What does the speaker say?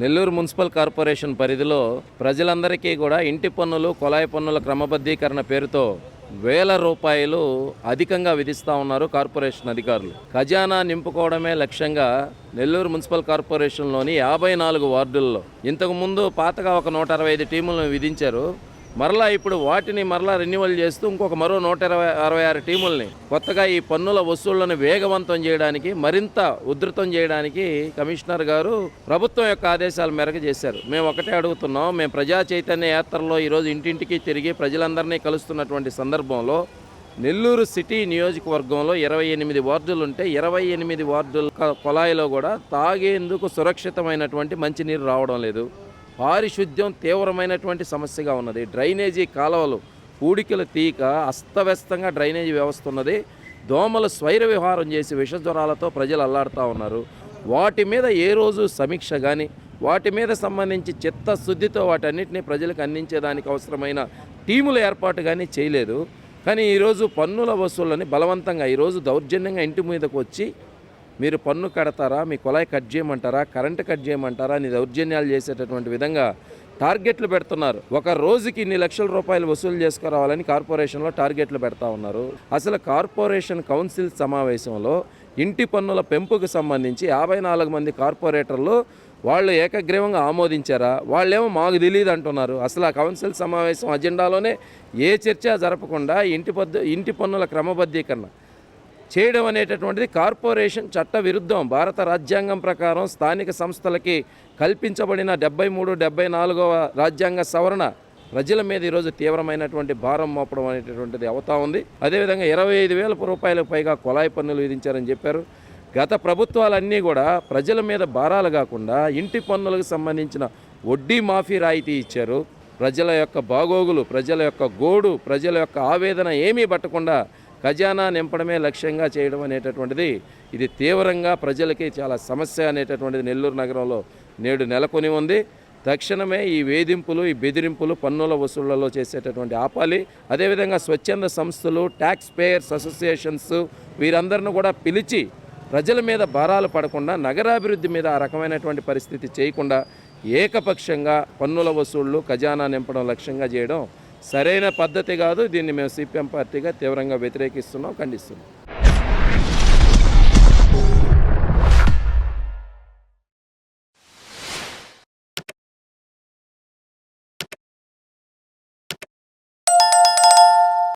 Nellore municipal corporation పరిధిలో ప్రజలందరికీ కూడా ఇంటి పన్నులు కొలాయి పన్నుల క్రమబద్ధీకరణ పేరుతో వేల రూపాయలు అధికంగా విధిస్తూ ఉన్నారు కార్పొరేషన్ అధికారులు. ఖజానా నింపుకోవడమే లక్ష్యంగా నెల్లూరు మున్సిపల్ కార్పొరేషన్లోని యాభై నాలుగు వార్డుల్లో ఇంతకుముందు పాతగా ఒక నూట అరవై ఐదు టీములను విధించారు. మరలా ఇప్పుడు వాటిని మరలా రెన్యువల్ చేస్తూ ఇంకొక మరో నూట ఇరవై అరవై ఆరు టీముల్ని కొత్తగా ఈ పన్నుల వసూళ్ళను వేగవంతం చేయడానికి మరింత ఉధృతం చేయడానికి కమిషనర్ గారు ప్రభుత్వం యొక్క ఆదేశాల మేరకు చేశారు. మేము ఒకటే అడుగుతున్నాం మేము ప్రజా చైతన్య యాత్రలో ఈరోజు ఇంటింటికి తిరిగి ప్రజలందరినీ కలుస్తున్నటువంటి సందర్భంలో నెల్లూరు సిటీ నియోజకవర్గంలో ఇరవై ఎనిమిది వార్డులు ఉంటే ఇరవై ఎనిమిది వార్డుల కొలాయిలో కూడా తాగేందుకు సురక్షితమైనటువంటి మంచినీరు రావడం లేదు. పారిశుద్ధ్యం తీవ్రమైనటువంటి సమస్యగా ఉన్నది. డ్రైనేజీ కాలువలు పూడికలు తీక అస్తవ్యస్తంగా డ్రైనేజీ వ్యవస్థ ఉన్నది. దోమలు స్వైర విహారం చేసి విష జ్వరాలతో ప్రజలు అల్లాడుతూ ఉన్నారు. వాటి మీద ఏ రోజు సమీక్ష కానీ వాటి మీద సంబంధించి చిత్తశుద్ధితో వాటన్నిటిని ప్రజలకు అందించేదానికి అవసరమైన టీముల ఏర్పాటు కానీ చేయలేదు. కానీ ఈరోజు పన్నుల వసూళ్ళని బలవంతంగా ఈరోజు దౌర్జన్యంగా ఇంటి మీదకు వచ్చి మీరు పన్ను కడతారా మీ కుళాయి కట్ చేయమంటారా కరెంటు కట్ చేయమంటారా అని దౌర్జన్యాలు చేసేటటువంటి విధంగా టార్గెట్లు పెడుతున్నారు. ఒక రోజుకి ఇన్ని లక్షల రూపాయలు వసూలు చేసుకురావాలని కార్పొరేషన్లో టార్గెట్లు పెడతా ఉన్నారు. అసలు కార్పొరేషన్ కౌన్సిల్ సమావేశంలో ఇంటి పన్నుల పెంపుకు సంబంధించి యాభై నాలుగు మంది కార్పొరేటర్లు వాళ్ళు ఏకగ్రీవంగా ఆమోదించారా? వాళ్ళేమో మాకు తెలియదు అంటున్నారు. అసలు ఆ కౌన్సిల్ సమావేశం అజెండాలోనే ఏ చర్చ జరపకుండా ఇంటి పద్దు ఇంటి పన్నుల క్రమబద్ధీకరణ చేయడం అనేటటువంటిది కార్పొరేషన్ చట్ట విరుద్ధం. భారత రాజ్యాంగం ప్రకారం స్థానిక సంస్థలకి కల్పించబడిన డెబ్బై మూడు డెబ్బై నాలుగవ రాజ్యాంగ సవరణ ప్రజల మీద ఈరోజు తీవ్రమైనటువంటి భారం మోపడం అనేటటువంటిది అవుతా ఉంది. అదేవిధంగా ఇరవై ఐదు వేల రూపాయలకు పైగా కొలాయి పన్నులు విధించారని చెప్పారు. గత ప్రభుత్వాలన్నీ కూడా ప్రజల మీద భారాలు కాకుండా ఇంటి పన్నులకు సంబంధించిన వడ్డీ మాఫీ రాయితీ ఇచ్చారు. ప్రజల యొక్క బాగోగులు ప్రజల యొక్క గోడు ప్రజల యొక్క ఆవేదన ఏమీ పట్టకుండా ఖజానా నింపడమే లక్ష్యంగా చేయడం అనేటటువంటిది ఇది తీవ్రంగా ప్రజలకి చాలా సమస్య అనేటటువంటిది నెల్లూరు నగరంలో నేడు నెలకొని ఉంది. తక్షణమే ఈ వేధింపులు ఈ బెదిరింపులు పన్నుల వసూళ్ళలో చేసేటటువంటి ఆపాలి. అదేవిధంగా స్వచ్ఛంద సంస్థలు ట్యాక్స్ పేయర్స్ అసోసియేషన్స్ వీరందరిని కూడా పిలిచి ప్రజల మీద భారాలు పడకుండా నగరాభివృద్ధి మీద ఆ రకమైనటువంటి పరిస్థితి చేయకుండా ఏకపక్షంగా పన్నుల వసూళ్ళు ఖజానా నింపడం లక్ష్యంగా చేయడం సరైన పద్ధతి కాదు. దీన్ని మేము సిపిఎం పార్టీగా తీవ్రంగా వ్యతిరేకిస్తున్నాం ఖండిస్తున్నాం.